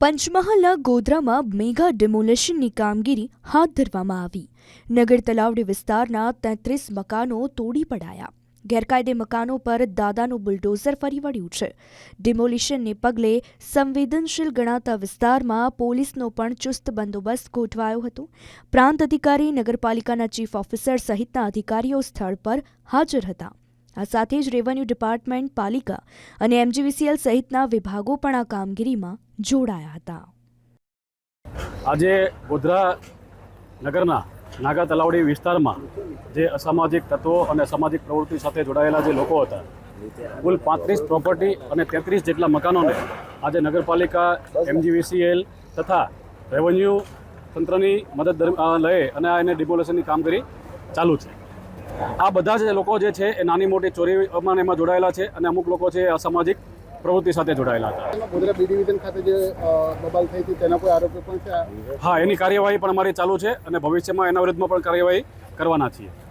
પંચમહાલના ગોધરામાં મેગા ડિમોલેશનની કામગીરી હાથ ધરવામાં આવી. નગર તલાવડી વિસ્તારના તેત્રીસ મકાનો તોડી પડાયા. ગેરકાયદે મકાનો પર દાદાનું બુલડોઝર ફરી વળ્યું છે. ડિમોલિશનને પગલે સંવેદનશીલ ગણાતા વિસ્તારમાં પોલીસનો પણ ચુસ્ત બંદોબસ્ત ગોઠવાયો હતો. પ્રાંત અધિકારી, નગરપાલિકાના ચીફ ઓફિસર સહિતના અધિકારીઓ સ્થળ પર હાજર હતા. આ સાથે જ રેવન્યુ ડિપાર્ટમેન્ટ, પાલિકા અને એમજીવીસીએલ સહિતના વિભાગો પણ આ કામગીરીમાં જોડાયા હતા. આજે ગોધરા નગરના નાગા તલાવડી વિસ્તારમાં જે અસામાજિક તત્વો અને અસામાજિક પ્રવૃત્તિ સાથે જોડાયેલા જે લોકો હતા, કુલ પાંત્રીસ પ્રોપર્ટી અને તેત્રીસ જેટલા મકાનોને આજે નગરપાલિકા, એમજીવીસીએલ તથા રેવન્યુ તંત્રની મદદ લઈ અને એને ડિમોલેશનની કામગીરી ચાલુ છે. આ બધા જ લોકો જે છે એ નાની મોટી ચોરીમાં એમાં જોડાયેલા છે અને અમુક લોકો છે અસામાજિક પ્રવૃત્તિ સાથે જોડાયેલા હતા. ગોધરા બી ડિવિઝન ખાતે જે બબાલ થઈ હતી તેના કોઈ આરોપી પણ છે? હા એની કાર્યવાહી પણ અમારી ચાલુ છે અને ભવિષ્યમાં એના વિરુદ્ધમાં પણ કાર્યવાહી કરવાના છીએ.